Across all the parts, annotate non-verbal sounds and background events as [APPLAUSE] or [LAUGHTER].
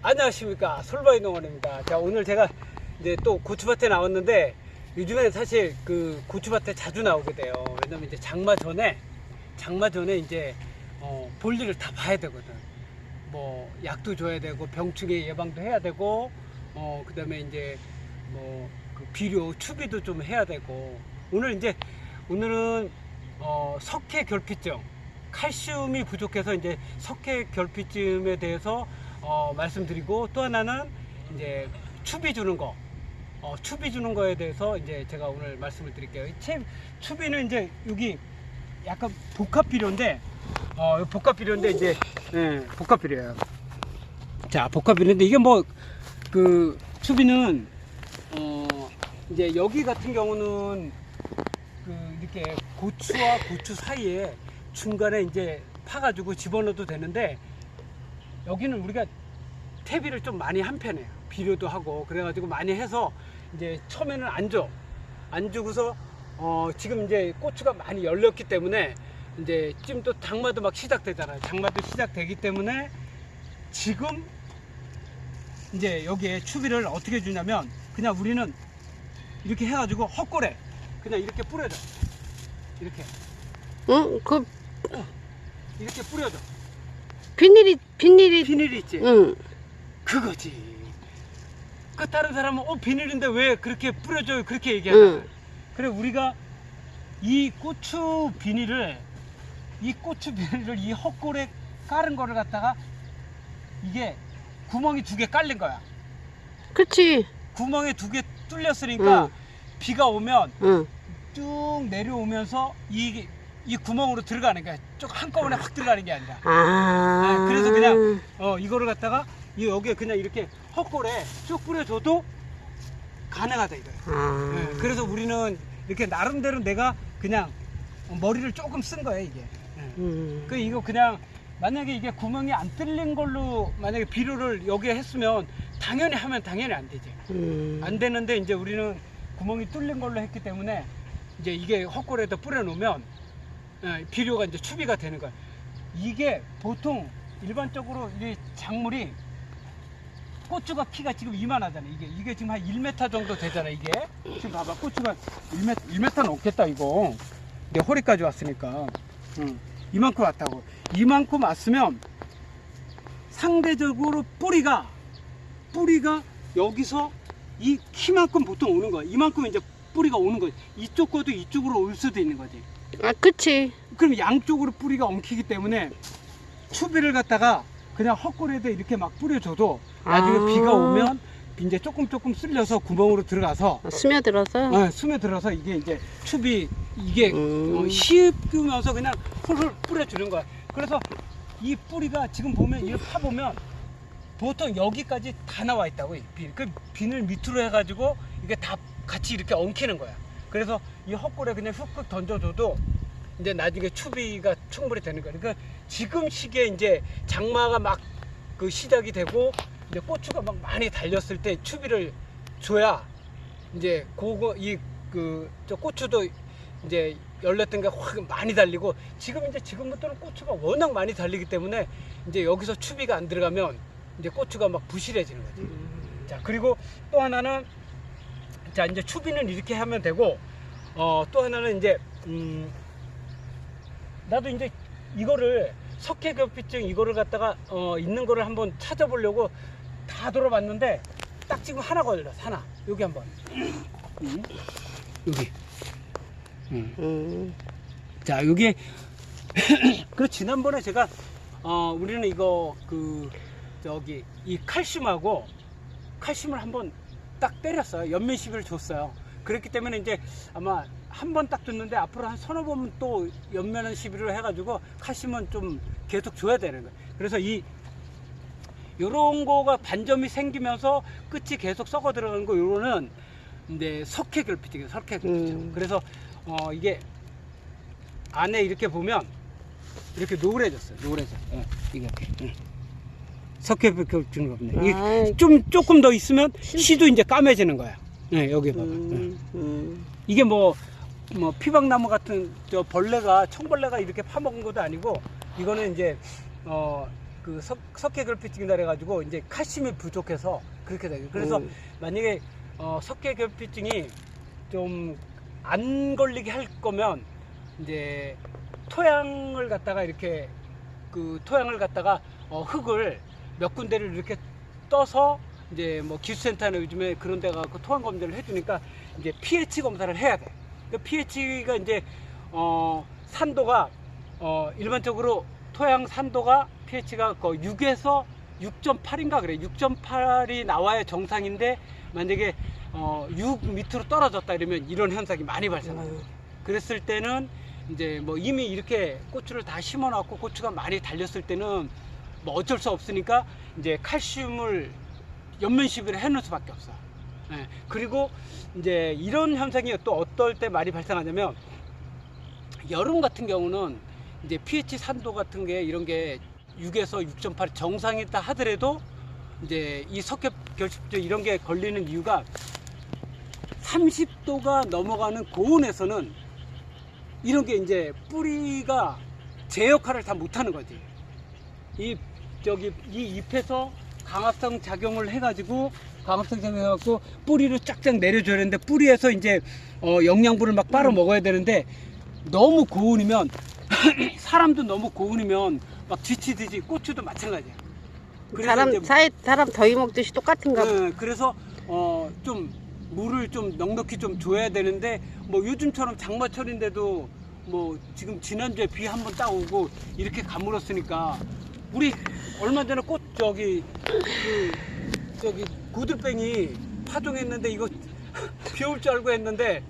안녕하십니까 솔바이 농원입니다. 자 오늘 제가 이제 또 고추밭에 나왔는데 요즘에 사실 그 고추밭에 자주 나오게 돼요. 왜냐면 이제 장마 전에 장마 전에 이제 어, 볼일을 다 봐야 되거든. 뭐 약도 줘야 되고 병충해 예방도 해야 되고 어 그 다음에 이제 뭐 그 비료 추비도 좀 해야 되고 오늘 이제 오늘은 어 석회 결핍증 칼슘이 부족해서 이제 석회 결핍증에 대해서 어 말씀드리고 또 하나는 이제 추비 주는 거 어, 추비 주는 거에 대해서 이제 제가 오늘 말씀을 드릴게요. 추비는 이제 여기 약간 복합 비료인데 어, 복합 비료인데 이제 예, 복합 비료예요. 자, 복합 비료인데 이게 뭐 그 추비는 어, 이제 여기 같은 경우는 그 이렇게 고추와 고추 사이에 중간에 이제 파가지고 집어넣어도 되는데 여기는 우리가 퇴비를 좀 많이 한 편이에요. 비료도 하고 그래가지고 많이 해서 이제 처음에는 안 줘. 안 주고서 어 지금 이제 고추가 많이 열렸기 때문에 이제 지금 또 장마도 막 시작되잖아요. 장마도 시작되기 때문에 지금 이제 여기에 추비를 어떻게 주냐면 그냥 우리는 이렇게 해가지고 헛골에 그냥 이렇게 뿌려줘. 이렇게 응? 그 이렇게 뿌려줘. 비닐이 비닐이 비닐 있지. 응. 그거지. 그 다른 사람은 어 비닐인데 왜 그렇게 뿌려줘요? 그렇게 얘기하잖아. 응. 그래 우리가 이 고추 비닐을 이 고추 비닐을 이 헛골에 깔은 거를 갖다가 이게 구멍이 두 개 깔린 거야. 그치. 구멍에 두 개 뚫렸으니까 응. 비가 오면 응. 쭉 내려오면서 이, 이 구멍으로 들어가는 거야. 쭉 한꺼번에 확 들어가는 게 아니라. 아. 네, 그래서 그냥 어 이거를 갖다가 이 여기에 그냥 이렇게 헛골에 쭉 뿌려줘도 가능하다 이거야. 아. 네, 그래서 우리는 이렇게 나름대로 내가 그냥 머리를 조금 쓴 거야 이게. 네. 음. 그 이거 그냥 만약에 이게 구멍이 안 뚫린 걸로 만약에 비료를 여기에 했으면 당연히 하면 당연히 안 되지. 음. 안 되는데 이제 우리는 구멍이 뚫린 걸로 했기 때문에 이제 이게 헛골에다 뿌려놓으면 예, 비료가 이제 추비가 되는 거야. 이게 보통 일반적으로 이 작물이 고추가 키가 지금 이만하잖아. 이게 이게 지금 한 1m 정도 되잖아. 이게 지금 봐봐 고추가 1m 1m는 없겠다 이거. 내 허리까지 왔으니까. 응. 이만큼 왔다고. 이만큼 왔으면 상대적으로 뿌리가 뿌리가 여기서 이 키만큼 보통 오는 거야. 이만큼 이제 뿌리가 오는 거지. 이쪽 거도 이쪽으로 올 수도 있는 거지. 아, 그치. 그럼 양쪽으로 뿌리가 엉키기 때문에 추비를 갖다가 그냥 헛골에다 이렇게 막 뿌려줘도 나중에 아. 비가 오면 이제 조금 조금 쓸려서 구멍으로 들어가서 아, 스며들어서. 어, 숨에 들어서 이게 이제 추비 이게 음. 어, 씹으면서 그냥 훌훌 뿌려주는 거야. 그래서 이 뿌리가 지금 보면 이파 보면 보통 여기까지 다 나와 있다고 이 비. 그 비늘 밑으로 해가지고 이게 다 같이 이렇게 엉키는 거야. 그래서 이 헛골에 그냥 훅훅 던져줘도 이제 나중에 추비가 충분히 되는 거야. 그러니까 지금 시기에 이제 장마가 막 그 시작이 되고 이제 고추가 막 많이 달렸을 때 추비를 줘야 이제 그거 이그 저 고추도 이제 열렸던 게 확 많이 달리고 지금 이제 지금부터는 고추가 워낙 많이 달리기 때문에 이제 여기서 추비가 안 들어가면 이제 고추가 막 부실해지는 거지. 자 그리고 또 하나는 자 이제 추비는 이렇게 하면 되고 어 또 하나는 이제 음 나도 이제 이거를 석회결핍증 이거를 갖다가 어 있는 거를 한번 찾아보려고 다 돌아봤는데 딱 지금 하나 걸렸어 하나 여기 한번 음, 여기 음. 음. 자 여기 [CLEARS THROAT] 그 지난번에 제가 어 우리는 이거 그 저기 이 칼슘하고 칼슘을 한번 딱 때렸어요. 연면 시비를 줬어요. 그렇기 때문에 이제 아마 한 번딱 줬는데 앞으로 한 서너 번 또 연면 시비를 해가지고 칼슘은 좀 계속 줘야 되는 거예요. 그래서 이 요런 거가 반점이 생기면서 끝이 계속 썩어 들어가는 거 요거는 이제 석회 결핍증이에요 석회 결핍증 음. 그래서 어 이게 안에 이렇게 보면 이렇게 노래졌어요 노래져 예, 이게. 예. 석회 결핍증 겁니다 아이. 이게 좀 조금 더 있으면 시도 이제 까매지는 거야 예, 여기 봐봐 예. 음. 음. 이게 뭐, 뭐 피박나무 같은 저 벌레가 청벌레가 이렇게 파먹은 것도 아니고 이거는 이제 어그 석, 석회결핍증이다 그래가지고 이제 칼슘이 부족해서 그렇게 돼요. 그래서 음. 만약에 어, 석회 결핍증이 좀 안 걸리게 할 거면 이제 토양을 갖다가 이렇게 그 토양을 갖다가 어, 흙을 몇 군데를 이렇게 떠서 이제 뭐 기술센터나 요즘에 그런 데가 그 토양 검사를 해주니까 이제 pH 검사를 해야 돼. 그 pH가 이제 어 산도가 어 일반적으로 토양 산도가 pH가 거의 6에서 6.8인가 그래. 6.8이 나와야 정상인데 만약에 어 6 밑으로 떨어졌다 이러면 이런 현상이 많이 발생해요. 음. 그랬을 때는 이제 뭐 이미 이렇게 고추를 다 심어놨고 고추가 많이 달렸을 때는 뭐 어쩔 수 없으니까 이제 칼슘을 연면 시비를 해놓을 수밖에 없어. 예. 그리고 이제 이런 현상이 또 어떨 때 많이 발생하냐면 여름 같은 경우는 이제 pH 산도 같은 게 이런 게 6에서 6.8 정상이다 하더라도 이제 이 석회 결핍증 이런 게 걸리는 이유가 30도가 넘어가는 고온에서는 이런 게 이제 뿌리가 제 역할을 다 못하는 거지. 이 저기 이 잎에서 강압성 작용을 해가지고 강압성 작용해갖고 뿌리를 쫙쫙 내려줘야 되는데 뿌리에서 이제 어, 영양분을 막 빨아 먹어야 되는데 너무 고온이면 [CLEARS THROAT] 사람도 너무 고온이면 막 지치듯이 고추도 마찬가지야. 사람 사이 사람 더위 먹듯이 똑같은가 봐. 네, 그래서 어, 좀 물을 좀 넉넉히 좀 줘야 되는데 뭐 요즘처럼 장마철인데도 뭐 지금 지난주에 비 한 번 따오고 이렇게 가물었으니까 우리 얼마 전에 꽃 저기 그 저기 구들뱅이 파종했는데 이거 [LAUGHS] 비 올 줄 알고 했는데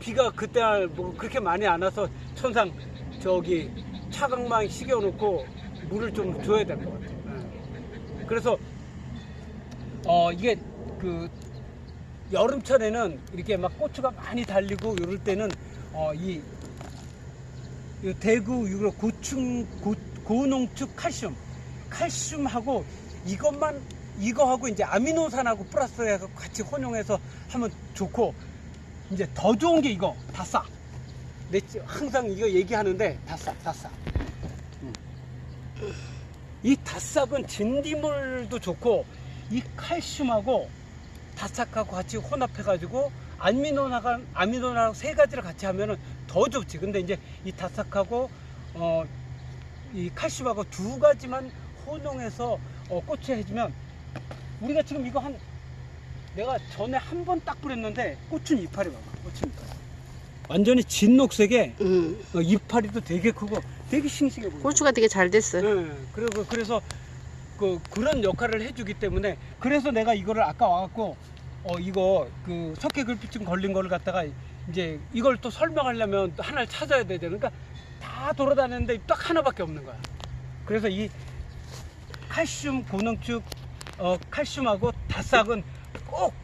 비가 그때 뭐 그렇게 많이 안 와서 천상 저기 차광망 식여놓고 물을 좀 줘야 될 것 같아요. 네. 그래서 어 이게 그 여름철에는 이렇게 막 고추가 많이 달리고 이럴 때는 어이 이 대구 유로 고충 고, 고농축 칼슘 칼슘하고 이것만 이거하고 이제 아미노산하고 플러스해서 같이 혼용해서 하면 좋고 이제 더 좋은 게 이거 다싹 내 지- 항상 이거 얘기하는데 다싹 다싹 음. 이 다싹은 진딧물도 좋고 이 칼슘하고 다싹하고 같이 혼합해가지고 아미노나가 아미노나 세 가지를 같이 하면은 더 좋지. 근데 이제 이 다싹하고 어 이 칼슘하고 두 가지만 혼용해서 어, 고추에 해주면 우리가 지금 이거 한 내가 전에 한 번 딱 뿌렸는데 고추는 이파리 봐봐. 고추 이파리. 완전히 진녹색에 음. 어, 이파리도 되게 크고 되게 싱싱해 보여. 고추가 되게 잘 됐어. 네, 그리고 그래서 그 그런 역할을 해주기 때문에 그래서 내가 이거를 아까 와갖고 어 이거 그 석회글피증 걸린 거를 갖다가 이제 이걸 또 설명하려면 또 하나를 찾아야 되잖아. 그러니까 다 돌아다녔는데 딱 하나밖에 없는 거야. 그래서 이 칼슘 고농축 어 칼슘하고 다싹은 꼭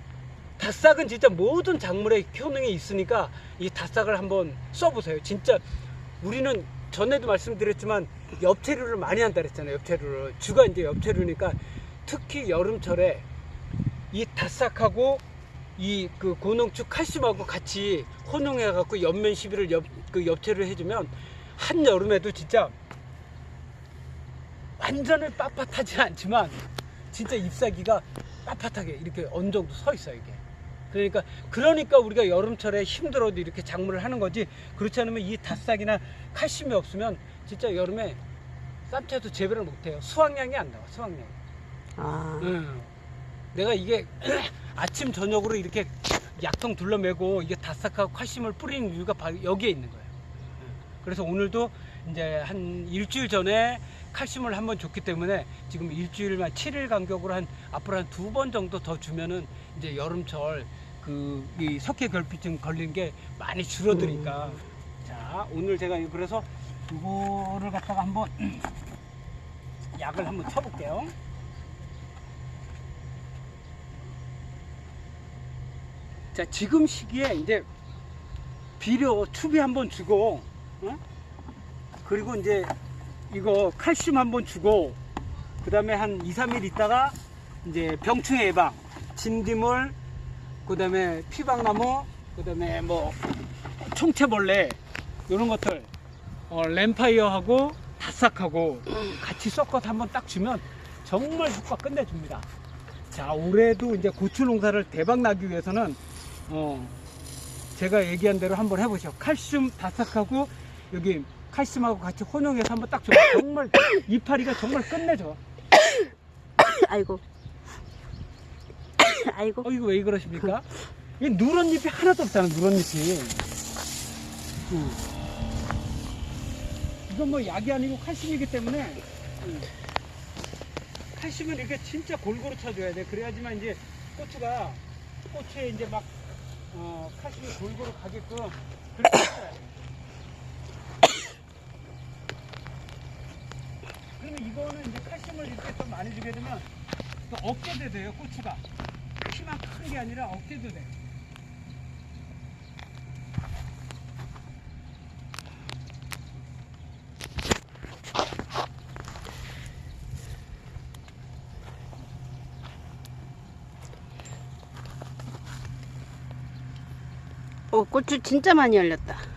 다싹은 진짜 모든 작물의 효능이 있으니까 이 다싹을 한번 써보세요. 진짜 우리는 전에도 말씀드렸지만 엽채류를 많이 한다 그랬잖아요. 엽채류를 주가 이제 엽채류니까 특히 여름철에 이 다싹하고 이 그 고농축 칼슘하고 같이 혼용해 갖고 옆면 시비를 엽, 그 엽채를 해주면 한 여름에도 진짜 완전히 빳빳하지 않지만 진짜 잎사귀가 빳빳하게 이렇게 어느 정도 서 있어요 이게. 그러니까 그러니까 우리가 여름철에 힘들어도 이렇게 작물을 하는 거지 그렇지 않으면 이 다싹이나 칼슘이 없으면 진짜 여름에 쌈채도 재배를 못해요 수확량이 안 나와 수확량. 아. 응. 내가 이게 [CLEARS THROAT] 아침 저녁으로 이렇게 약통 둘러매고 이게 다싹하고 칼슘을 뿌리는 이유가 바로 여기에 있는 거예요. 응. 그래서 오늘도 이제 한 일주일 전에 칼슘을 한 번 줬기 때문에 지금 일주일만 7일 간격으로 한 앞으로 한 두 번 정도 더 주면은 이제 여름철 그 이 석회 결핍증 걸리는 게 많이 줄어드니까 자 오늘 제가 이- 그래서 이거를 갖다가 한번 [CLEARS THROAT] 약을 한번 쳐볼게요. 자 지금 시기에 이제 비료 추비 한번 주고 어? 그리고 이제 이거 칼슘 한번 주고 그 다음에 한 2, 3일 있다가 이제 병충 예방 진딧물 그 다음에 피박나무 그 다음에 뭐 총채벌레 이런 것들 어, 램파이어하고 다싹하고 같이 섞어서 한번 딱 주면 정말 효과 끝내줍니다. 자, 올해도 이제 고추 농사를 대박 나기 위해서는 어, 제가 얘기한 대로 한번 해보시오. 칼슘 다싹하고 여기 칼슘하고 같이 혼용해서 한번 딱 줘요. 정말 이파리가 정말 끝내줘. 아이고. [COUGHS] 아이고. 어, 이거 왜 그러십니까? 이 누런 잎이 하나도 없잖아, 누런 잎이. 응. 이건 뭐 약이 아니고 칼슘이기 때문에 응. 칼슘은 이렇게 진짜 골고루 쳐줘야 돼. 그래야지만 이제 고추가 고추에 이제 막 어, 칼슘이 골고루 가게끔 그렇게 돼. 그러면 이거는 이제 칼슘을 이렇게 좀 많이 주게 되면 또 어깨도 돼요, 고추가. 키만 큰 게 아니라 어깨도 돼. 어, 고추 진짜 많이 열렸다.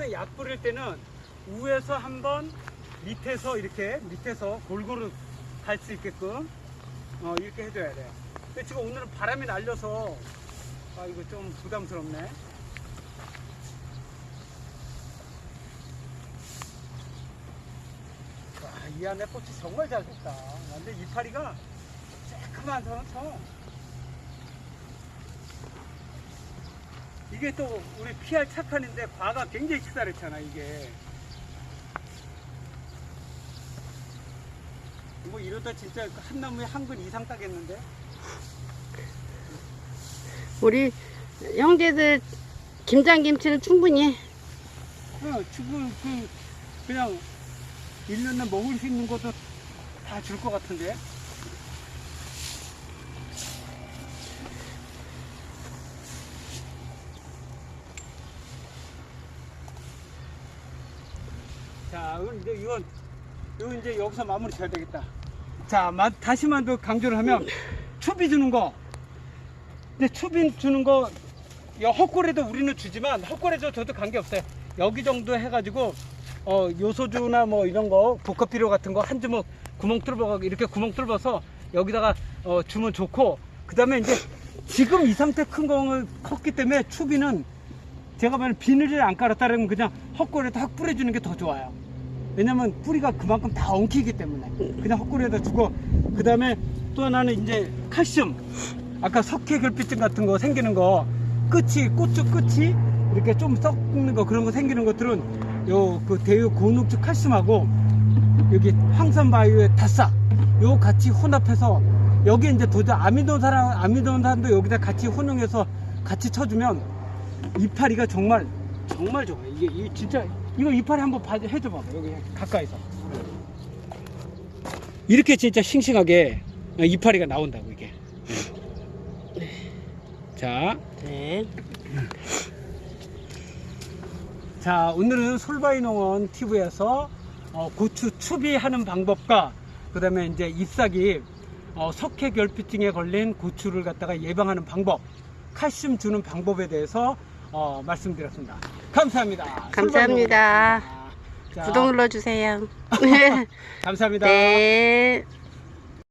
항상 약 뿌릴 때는 위에서 한 번, 밑에서 이렇게 밑에서 골고루 갈 수 있게끔 어, 이렇게 해줘야 돼요. 근데 지금 오늘은 바람이 날려서 아 이거 좀 부담스럽네. 와, 이 안에 꽃이 정말 잘 됐다. 완전 이파리가 새까만 서 이게 또 우리 PR 착한인데 과가 굉장히 식사했잖아 이게. 뭐 이러다 진짜 한 나무에 한 근 이상 따겠는데? 우리 형제들 김장김치는 충분히 해. 어, 지금 그 그냥 1년에 먹을 수 있는 것도 다 줄 것 같은데? 이제 이건, 이거 이제 여기서 마무리 져야 되겠다. 자, 마- 다시만 더 강조를 하면, 초비 주는 거. 근데 초비 주는 거, 여 헛골에도 우리는 주지만, 헛골에도 저도 관계없어요. 여기 정도 해가지고, 어, 요소주나 뭐 이런 거, 복합비료 같은 거 한 주먹 구멍 뚫어, 이렇게 구멍 뚫어서 여기다가 어, 주면 좋고, 그 다음에 이제 지금 이 상태 큰 거를 컸기 때문에 추비는 제가 만약 비닐을 안 깔았다 그러면 그냥 헛골에다 확 뿌려주는 게 더 좋아요. 왜냐면 뿌리가 그만큼 다 엉키기 때문에. 그냥 헛골에다 주고 그 다음에 또 하나는 이제 칼슘. 아까 석회 결핍증 같은 거 생기는 거. 끝이 꽃주 끝이 이렇게 좀 썩는 거 그런 거 생기는 것들은 요 그 대유 고농축 칼슘하고 여기 황산바이오의 다싹 요 같이 혼합해서 여기 이제 도저 아미노산랑 아미노산도 여기다 같이 혼용해서 같이 쳐주면 이파리가 정말 정말 좋아. 이게, 이게 진짜 이거 이파리 한번 봐, 해줘 봐봐 여기 가까이서 이렇게 진짜 싱싱하게 이파리가 나온다고 이게. 자, 네. 자 오늘은 솔바이 농원 TV에서 어, 고추 추비하는 방법과 그다음에 이제 잎사귀 어, 석회 결핍증에 걸린 고추를 갖다가 예방하는 방법, 칼슘 주는 방법에 대해서 어, 말씀드렸습니다. 감사합니다. 감사합니다. 구독 눌러주세요. [LAUGHS] [LAUGHS] 감사합니다. 네.